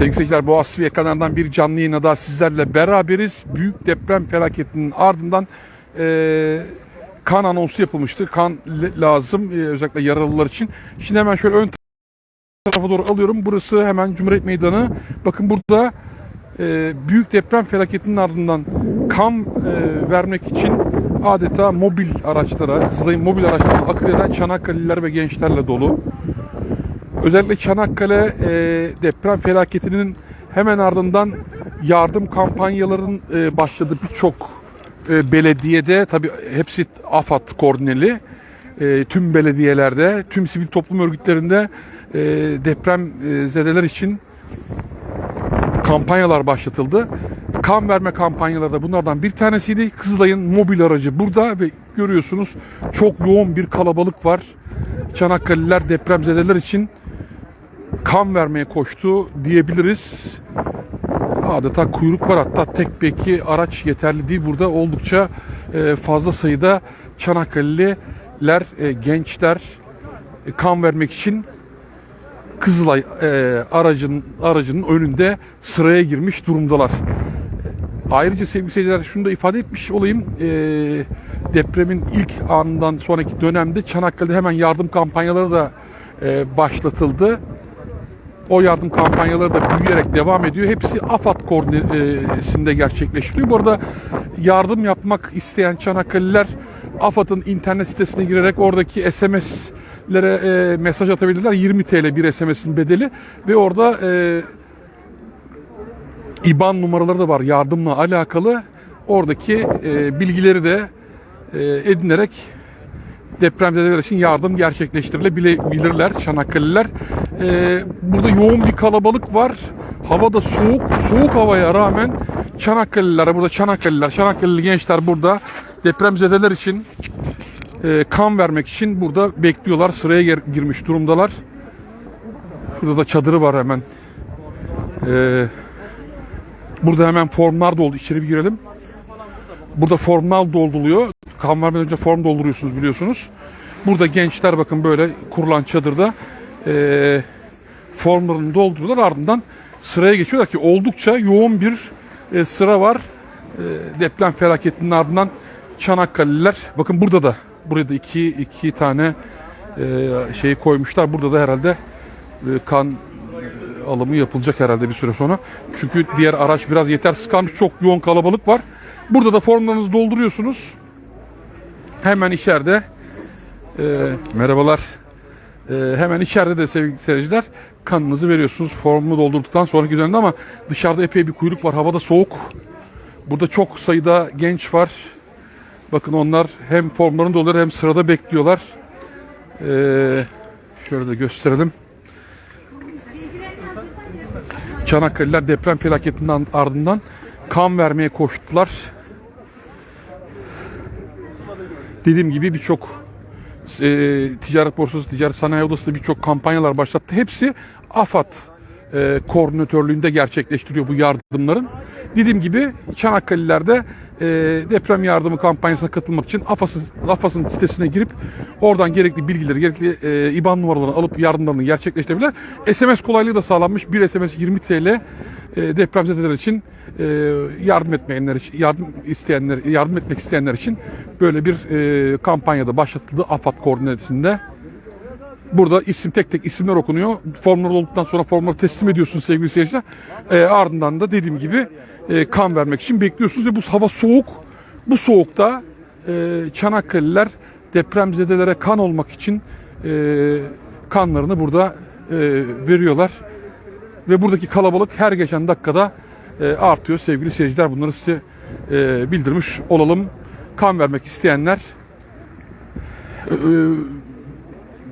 Sevgili seyirciler Boğaziçi kanalından bir canlı yayına daha sizlerle beraberiz. Büyük deprem felaketinin ardından e, kan anonsu yapılmıştı. Kan lazım e, özellikle yaralılar için. Şimdi hemen şöyle ön tarafa doğru alıyorum. Burası hemen Cumhuriyet Meydanı. Bakın burada e, büyük deprem felaketinin ardından kan e, vermek için adeta mobil araçlara, mobil araçlarına akıl eden Çanakkale'liler ve gençlerle dolu. Özellikle Çanakkale e, deprem felaketinin hemen ardından yardım kampanyaların e, başladığı birçok e, belediyede tabi hepsi AFAD koordineli e, tüm belediyelerde, tüm sivil toplum örgütlerinde e, deprem e, zedeler için kampanyalar başlatıldı. Kan verme kampanyaları da bunlardan bir tanesiydi. Kızılay'ın mobil aracı burada ve görüyorsunuz çok yoğun bir kalabalık var. Çanakkale'liler depremzedeler için kan vermeye koştu diyebiliriz. Adeta kuyruk var hatta tek belki araç yeterli değil. Burada oldukça e, fazla sayıda Çanakkale'liler, e, gençler e, kan vermek için Kızılay aracın aracının önünde sıraya girmiş durumdalar. Ayrıca sevgili seyirciler şunu da ifade etmiş olayım. Depremin ilk anından sonraki dönemde Çanakkale'de hemen yardım kampanyaları da başlatıldı. O yardım kampanyaları da büyüyerek devam ediyor. Hepsi AFAD koordinesinde gerçekleştiriyor. Bu arada yardım yapmak isteyen Çanakkale'liler AFAD'ın internet sitesine girerek oradaki SMS'lere e, mesaj atabilirler. 20 TL bir SMS'in bedeli ve orada e, IBAN numaraları da var yardımla alakalı. Oradaki e, bilgileri de e, edinerek depremzedeler için yardım gerçekleştirilebilirler Çanakkale'liler. E, burada yoğun bir kalabalık var. Hava da soğuk. Soğuk havaya rağmen Çanakkale'liler, burada Çanakkale'liler, Çanakkale'li gençler burada depremzedeler için e, kan vermek için burada bekliyorlar. Sıraya gir- girmiş durumdalar. Burada da çadırı var hemen. Eee Burada hemen formlar doldu. İçeri bir girelim. Burada formlar dolduluyor. Kan vermeden önce form dolduruyorsunuz biliyorsunuz. Burada gençler bakın böyle kurulan çadırda eee formlarını dolduruyorlar. Ardından sıraya geçiyorlar ki oldukça yoğun bir e, sıra var. E, deprem felaketinin ardından Çanakkale'liler. Bakın burada da buraya da iki, iki tane e, şeyi koymuşlar. Burada da herhalde e, kan alımı yapılacak herhalde bir süre sonra. Çünkü diğer araç biraz yetersiz kalmış. Çok yoğun kalabalık var. Burada da formlarınızı dolduruyorsunuz. Hemen içeride e, merhabalar. E, hemen içeride de sevgili seyirciler kanınızı veriyorsunuz. Formunu doldurduktan sonraki dönemde ama dışarıda epey bir kuyruk var. Havada soğuk. Burada çok sayıda genç var. Bakın onlar hem formlarını dolduruyor hem sırada bekliyorlar. E, şöyle de gösterelim. Çanakkale'liler deprem felaketinden ardından kan vermeye koştular. Dediğim gibi birçok e, ticaret borsası, ticaret sanayi odası da birçok kampanyalar başlattı. Hepsi AFAD e, koordinatörlüğünde gerçekleştiriyor bu yardımların. Dediğim gibi Çanakkale'liler de e, deprem yardımı kampanyasına katılmak için AFAD'ın AFAD'ın sitesine girip oradan gerekli bilgileri, gerekli e, IBAN numaralarını alıp yardımlarını gerçekleştirebilirler. SMS kolaylığı da sağlanmış. Bir SMS 20 TL e, depremzedeler için e, yardım etmeyenler için, yardım isteyenler, yardım etmek isteyenler için böyle bir e, kampanyada başlatıldı AFAD koordinatesinde. Burada isim tek tek isimler okunuyor. Formlar olduktan sonra formları teslim ediyorsunuz sevgili seyirciler. E, ardından da dediğim gibi e, kan vermek için bekliyorsunuz ve bu hava soğuk. Bu soğukta e, Çanakkale'liler depremzedelere kan olmak için e, kanlarını burada e, veriyorlar. Ve buradaki kalabalık her geçen dakikada e, artıyor sevgili seyirciler. Bunları size e, bildirmiş olalım. Kan vermek isteyenler e,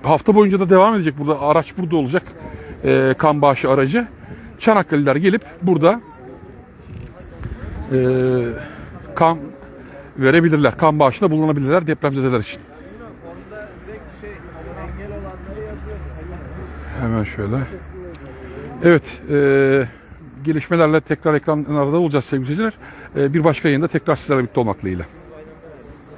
hafta boyunca da devam edecek burada. Araç burada olacak. Kan bağışı aracı. Çanakkale'liler gelip burada kan verebilirler. Kan bağışında bulunabilirler depremzedeler için. Hemen şöyle. Evet, e, gelişmelerle tekrar ekranlarda olacağız sevgili seyirciler. E, bir başka yayında tekrar sizlerle birlikte olmak dileğiyle.